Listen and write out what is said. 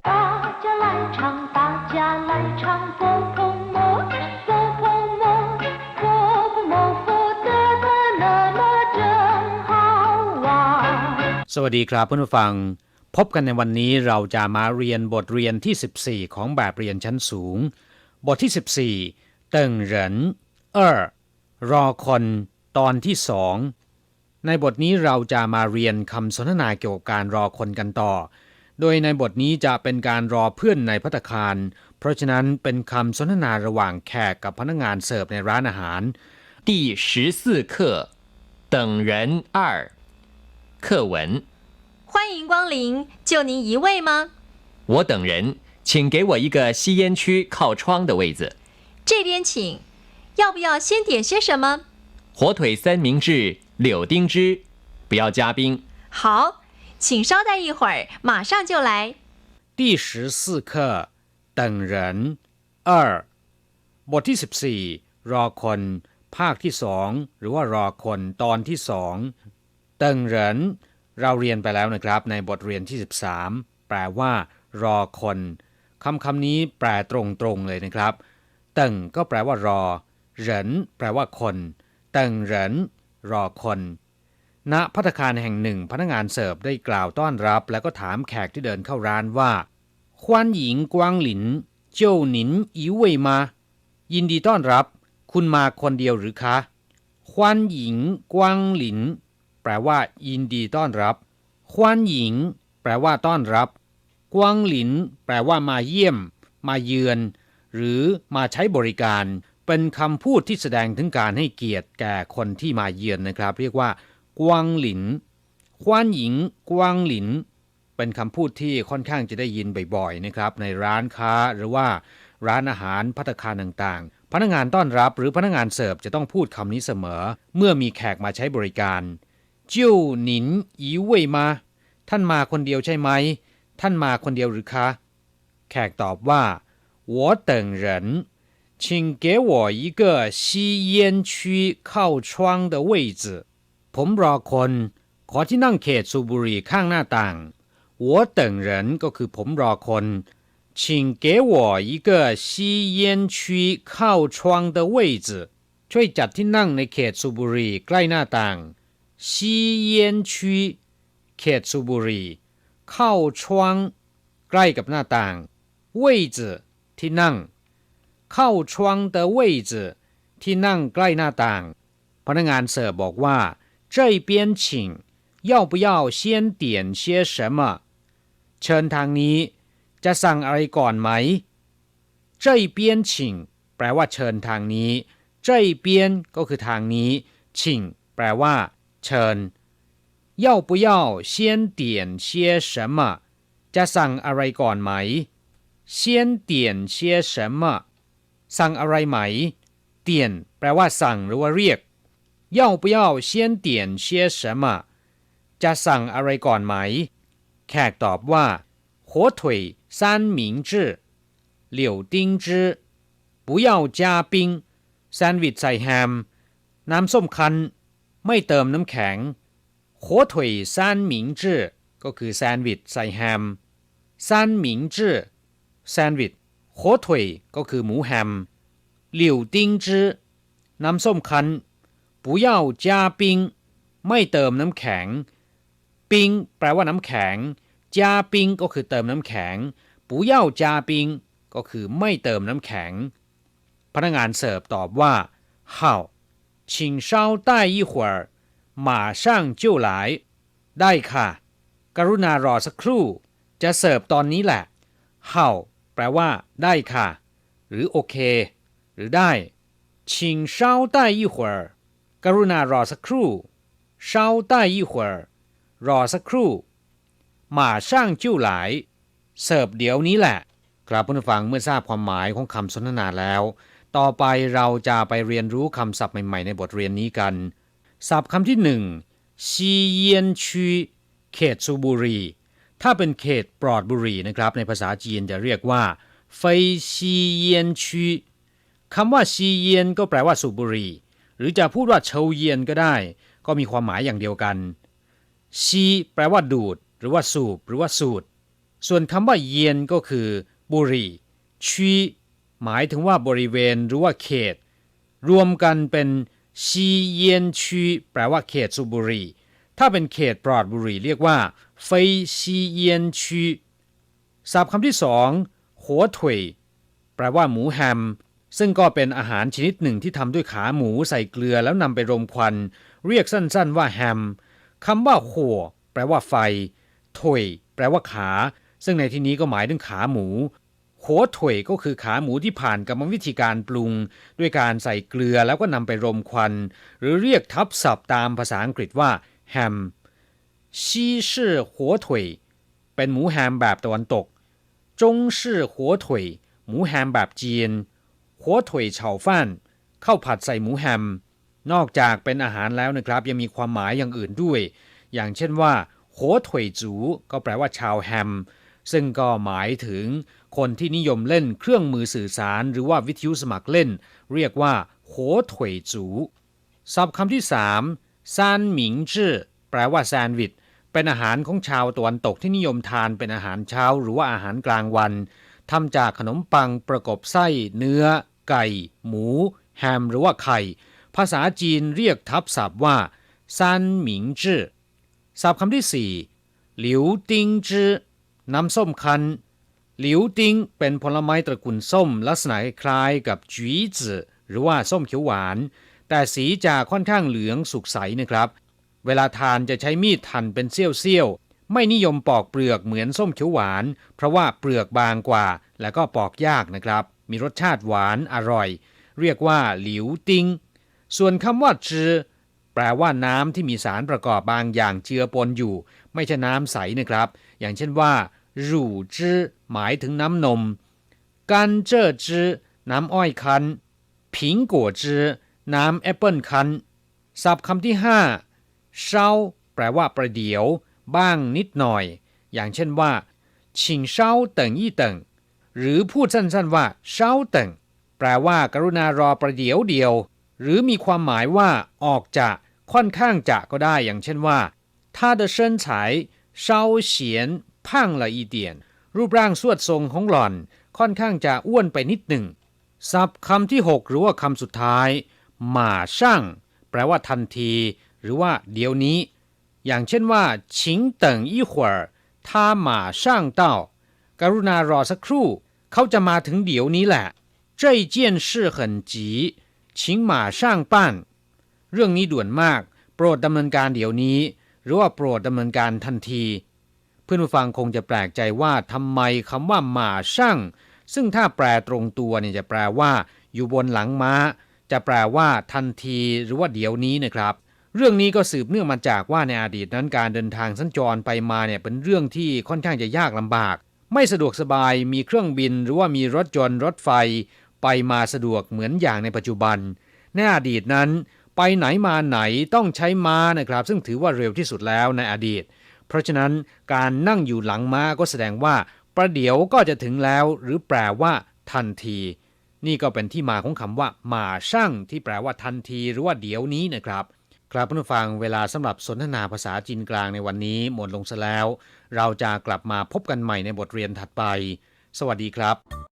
大家来唱，大家来唱，佛婆摩，佛婆摩，佛婆摩，佛得得乐乐真好玩。 สวัสดีครับเพื่อนผู้ฟัง พบกันในวันนี้เราจะมาเรียนบทเรียนที่ 14 ของแบบเรียนชั้นสูง บทที่ 14เติงเหรินเออรอคนตอนที่สองในบทนี้เราจะมาเรียนคำสนทนาเกี่ยวกับการรอคนกันต่อ โดยในบทนี้จะเป็นการรอเพื่อนในพัตตาคาร เพราะฉะนั้นเป็นคำสนทนาระหว่างแขกกับพนักงานเสิร์ฟในร้านอาหาร 第十四课，等人二。课文：欢迎光临，就您一位吗？我等人，请给我一个吸烟区靠窗的位子。这边请。要不要先点些什么？火腿三明治，柳丁汁，不要加冰。好， 请稍待一会儿，马上就来。第十四课等人二บทที่ 14 รอคน ภาคที่สองหรือว่ารอคนตอนที่สองเติงเหรินเราเรียนไปแล้วนะครับ ในบทเรียนที่ 13 แปลว่า รอคนคำคำนี้แปลตรงๆเลยนะครับเติงก็แปลว่ารอเหรินแปลว่าคนเติงเหรินรอคน ณพัตคารแห่งหนึ่ง พนักงานเสิร์ฟได้กล่าวต้อนรับ แล้วก็ถามแขกที่เดินเข้าร้านว่าควนหญิงกวางหลิน เจ้าหนินอิวเวยมา ยินดีต้อนรับ คุณมาคนเดียวหรือคะควนหญิงกวางหลิน แปลว่า ยินดีต้อนรับควนหญิง แปลว่าต้อนรับ กวางหลิน แปลว่ามาเยี่ยม มาเยือน หรือมาใช้บริการ เป็นคำพูดที่แสดงถึงการให้เกียรติแก่คนที่มาเยือนนะครับ เรียกว่า กวางหลินคว้านหญิง กวางหลิน เป็นคำพูดที่ค่อนข้างจะได้ยินบ่อยๆนะครับ ในร้านค้าหรือว่า ร้านอาหารพัตตาคารต่างๆ พนักงานต้อนรับหรือพนักงานเสิร์ฟจะต้องพูดคำนี้เสมอ เมื่อมีแขกมาใช้บริการจิ้วหนินอีเว่ยมา ท่านมาคนเดียวใช่ไหม ท่านมาคนเดียวหรือคะ แขกตอบว่า我等人请给我一个吸烟区靠窗的位置 ผมรอคน ขอที่นั่งเขตสูบบุหรี่ข้างหน้าต่าง我等人ก็คือผมรอคน请给我一个吸烟区靠窗的位置ช่วยจัดที่นั่งในเขตสูบบุหรี่ใกล้หน้าต่าง吸烟区เขตสูบบุหรี่ เข้าช่วงใกล้กับหน้าต่าง位置ที่นั่ง เข้าช่วง的位置ที่นั่งใกล้หน้าต่าง พนักงานเสิร์ฟบอกว่า 这边请要不要先点些什么เชิญทางนี้ จะสั่งอะไรก่อนไหม这边请แปลว่าเชิญทางนี้这边ก็คือทางนี้请แปลว่า เชิญ 要不要先点些什么จะสั่งอะไรก่อนไหม先点些什么สั่งอะไรไหมเตียนแปลว่าสั่งหรือว่าเรียก 要不要先点些什么จะสั่งอะไรก่อนไหม แขกตอบว่า火腿三明治柳丁汁不要加冰แซนด์วิชใส่แฮม น้ำส้มคั้น ไม่เติมน้ำแข็ง 火腿三明治ก็คือแซนด์วิชใส่แฮม三明治แซนด์วิช火腿ก็คือหมูแฮม柳丁汁น้ำส้มคั้น 不要加冰ไม่เติมน้ำแข็ง ปิงแปลว่าน้ำแข็งจาปิงก็คือเติมน้ำแข็ง不要加冰ก็คือไม่เติมน้ำแข็ง พนักงานเสิร์ฟตอบว่า好请稍待一会儿马上就来ได้ค่ะ กรุณารอสักครู่ จะเสิร์ฟตอนนี้แหละเห่าแปลว่า ได้ค่ะ หรือโอเค หรือได้请稍待一会儿 กรุณารอสักครู่稍待一会儿รอสักครู่马上就来เสิร์ฟเดี๋ยวนี้แหละ ครับผู้ฟังเมื่อทราบความหมายของคำสนทนาแล้ว ต่อไปเราจะไปเรียนรู้คำศัพท์ใหม่ๆในบทเรียนนี้กัน ศัพท์คำที่หนึ่งซีเยียนชีเขตสูบบุหรี ถ้าเป็นเขตปลอดบุหรี่นะครับ ในภาษาจีนจะเรียกว่าเฟยซีเยียนชีคำว่าซีเยียนก็แปลว่าสูบบุหรี่ ห รือจะพูดว่าเฉาเยียนก็ได้ ก็มีความหมายอย่างเดียวกันซีแปลว่าดูด หรือว่าสูบ หรือว่าสูดส่วนคำว่าเยียนก็คือ บุรีชีหมายถึงว่าบริเวณหรือว่าเขต รวมกันเป็นซีเยียนชีแปลว่าเขตสูบบุรีถ้าเป็นเขตปลอดบุรีเรียกว่าเฟยซีเยียนชีศัพท์คำที่สองหัวถุยแปลว่าหมูแฮม ซึ่งก็เป็นอาหารชนิดหนึ่งที่ทำด้วยขาหมูใส่เกลือแล้วนำไปรมควัน เรียกสั้นๆว่าแฮมคำว่าหัวแปลว่าไฟถุยแปลว่าขา ซึ่งในที่นี้ก็หมายถึงขาหมูหัวถุยก็คือขาหมูที่ผ่านกรรมวิธีการปรุง ด้วยการใส่เกลือแล้วก็นำไปรมควัน หรือเรียกทับศัพท์ตามภาษาอังกฤษว่าแฮมซีชื่อหัวถุยเป็นหมูแฮมแบบตะวันตก จงชื่อหัวถุยหมูแฮมแบบจีน หัวถุยเฉาฟ่านข้าวผัดใส่หมูแฮม นอกจากเป็นอาหารแล้วนะครับ ยังมีความหมายอย่างอื่นด้วย อย่างเช่นว่าหัวถุยจูก็แปลว่าชาวแฮม ซึ่งก็หมายถึงคนที่นิยมเล่นเครื่องมือสื่อสาร หรือว่าวิทยุสมัครเล่น เรียกว่าหัวถุยจูศัพท์คำที่สามซานหมิงจื้อแปลว่าแซนด์วิชเป็นอาหารของชาวตะวันตกที่นิยมทานเป็นอาหารเช้าหรือว่าอาหารกลางวันทำจากขนมปังประกบไส้เนื้อ ไก่ หมู แฮมหรือว่าไข่ ภาษาจีนเรียกทับศัพท์ว่าซานหมิงจื้อศัพท์คำที่สี่หลิวติงจื้อน้ำส้มคั้นหลิวติงเป็นผลไม้ตระกูลส้ม ลักษณะคล้ายกับจีจื่อหรือว่าส้มเขียวหวาน แต่สีจะค่อนข้างเหลืองสุกใสนะครับ เวลาทานจะใช้มีดหั่นเป็นเสี้ยวๆ ไม่นิยมปอกเปลือกเหมือนส้มเขียวหวาน เพราะว่าเปลือกบางกว่า และก็ปอกยากนะครับ มีรสชาติหวานอร่อย เรียกว่าหลิวติง ส่วนคำว่าจือแปลว่าน้ำที่มีสารประกอบบางอย่างเจือปนอยู่ ไม่ใช่น้ำใสนะครับ อย่างเช่นว่ารูจื้อหมายถึงน้ำนมกันเจอจื้อน้ำอ้อยคันผิงกัวจื้อน้ำแอปเปิลคันศัพท์คำที่ห้าเช้าแปลว่าประเดี๋ยว บ้างนิดหน่อย อย่างเช่นว่า ชิงเช้าเติ่งยี่เติ่ง หรือพูดสั้นๆว่าเช้าเติ่งแปลว่ากรุณารอประเดี๋ยวเดียว หรือมีความหมายว่าออกจะค่อนข้างจะก็ได้อย่างเช่นว่า他的身材稍显胖了一点รูปร่างสวดทรงของหล่อน ค่อนข้างจะอ้วนไปนิดหนึ่ง ศัพท์คำที่ 6 หรือว่าคำสุดท้ายหมาช่างแปลว่าทันที หรือว่าเดี๋ยวนี้ อย่างเช่นว่า请等一会儿他马上到 กรุณารอสักครู่ เขาจะมาถึงเดี๋ยวนี้แหละ这件事很急请马上办เรื่องนี้ด่วนมาก โปรดดำเนินการเดี๋ยวนี้ หรือว่าโปรดดำเนินการทันที เพื่อนผู้ฟังคงจะแปลกใจว่าทำไมคำว่าหมาช่าง ซึ่งถ้าแปลตรงตัวเนี่ยจะแปลว่า อยู่บนหลังม้า จะแปลว่าทันทีหรือว่าเดี๋ยวนี้นะครับ เรื่องนี้ก็สืบเนื่องมาจากว่าในอดีตนั้นการเดินทางสัญจรไปมาเนี่ยเป็นเรื่องที่ค่อนข้างจะยากลำบาก ไม่สะดวกสบายมีเครื่องบินหรือว่ามีรถยนต์รถไฟไปมาสะดวกเหมือนอย่างในปัจจุบัน ในอดีตนั้น ไปไหนมาไหนต้องใช้ม้านะครับ ซึ่งถือว่าเร็วที่สุดแล้วในอดีต เพราะฉะนั้นการนั่งอยู่หลังม้าก็แสดงว่า ประเดี๋ยวก็จะถึงแล้ว หรือแปลว่าทันที นี่ก็เป็นที่มาของคำว่ามาช่างที่แปลว่าทันที หรือว่าเดี๋ยวนี้นะครับครับผู้ฟังเวลาสำหรับสนทนาภาษาจีนกลางในวันนี้หมดลงซะแล้ว เราจะกลับมาพบกันใหม่ในบทเรียนถัดไป สวัสดีครับ